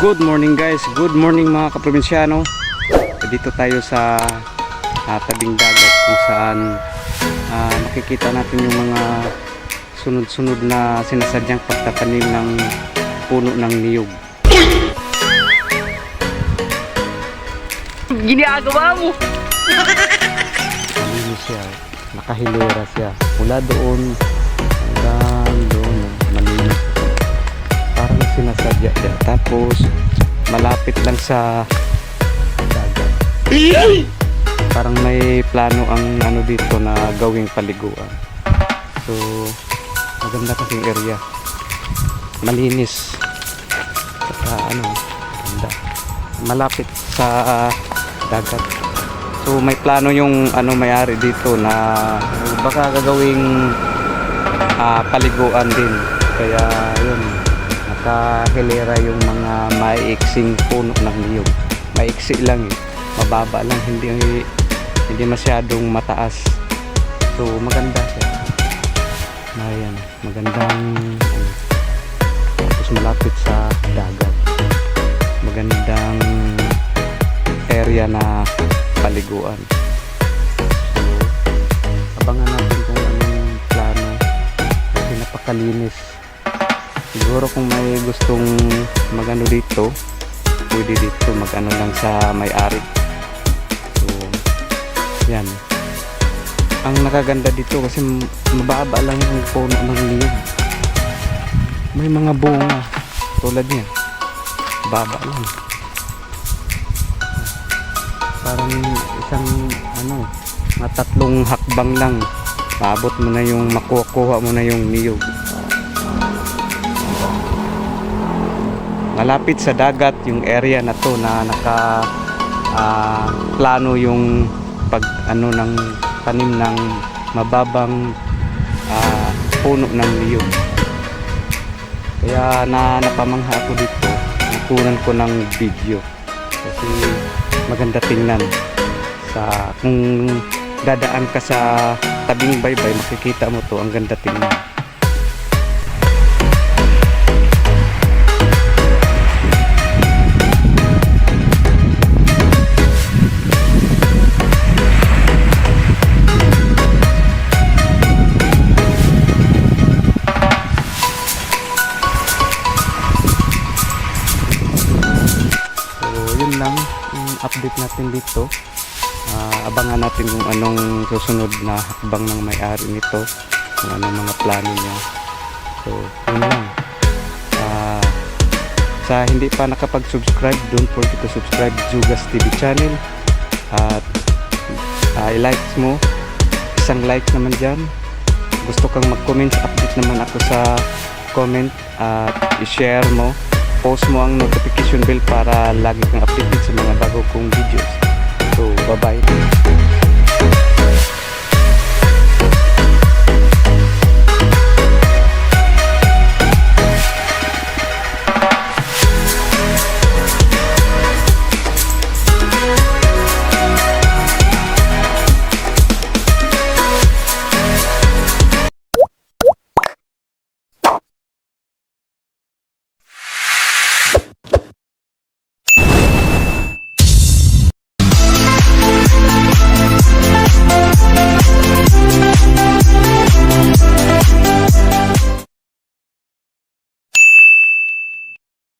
Good morning guys, good morning mga kaprobinsyano Dito tayo sa ah, tabing dagat kung saan ah, makikita natin yung mga sunod-sunod na sinasadyang pagtatanim ng puno ng niyog. Ginagawa mo! Ano siya, nakahilera siya. Mula doon sinasadya niya tapos malapit lang sa dagat. Parang may plano ang ano dito na gawing paliguan. So maganda kasing area. Malinis. Saka ano maganda. Malapit sa ah, dagat. So may plano yung ano may-ari dito na baka gagawing ah, paliguan din. Kaya yun, nakahilera yung mga maiiksing puno ng niyog. Maiksi lang eh. Mababa lang, hindi hindi masyadong mataas. So maganda siya. Ayan, magandang ano, tapos malapit sa dagat. Magandang area na paliguan. So, abangan natin kung anong plano. Kasi napakalinis. Siguro kung may gustong magano dito, pwede dito magano lang sa may-ari. So, yan. Ang nakaganda dito kasi mababa lang yung puno ng niyog. May mga bunga tulad niya. Baba lang parang isang ano mga tatlong hakbang lang maabot mo na yung makuha mo na yung niyog malapit sa dagat yung area na to na naka ah, plano yung pag ano ng tanim ng mababang ah, puno ng niyog kaya na napamangha ako dito. Nakunan ko ng video. Kasi maganda tingnan sa kung dadaan ka sa tabing baybay makikita mo to. Ang ganda tingnan update natin dito. Ah, abangan natin kung anong susunod na hakbang ng may-ari nito, kung anong mga plano niya. So, yun lang. Ah, sa hindi pa nakapag-subscribe, don't forget to subscribe Jugas TV channel. At ah, i-like mo, isang like naman dyan. Gusto kang mag-comment, update naman ako sa comment at i-share mo post mo ang notification bell para lagi kang updated sa mga bago kong videos. So, bye-bye.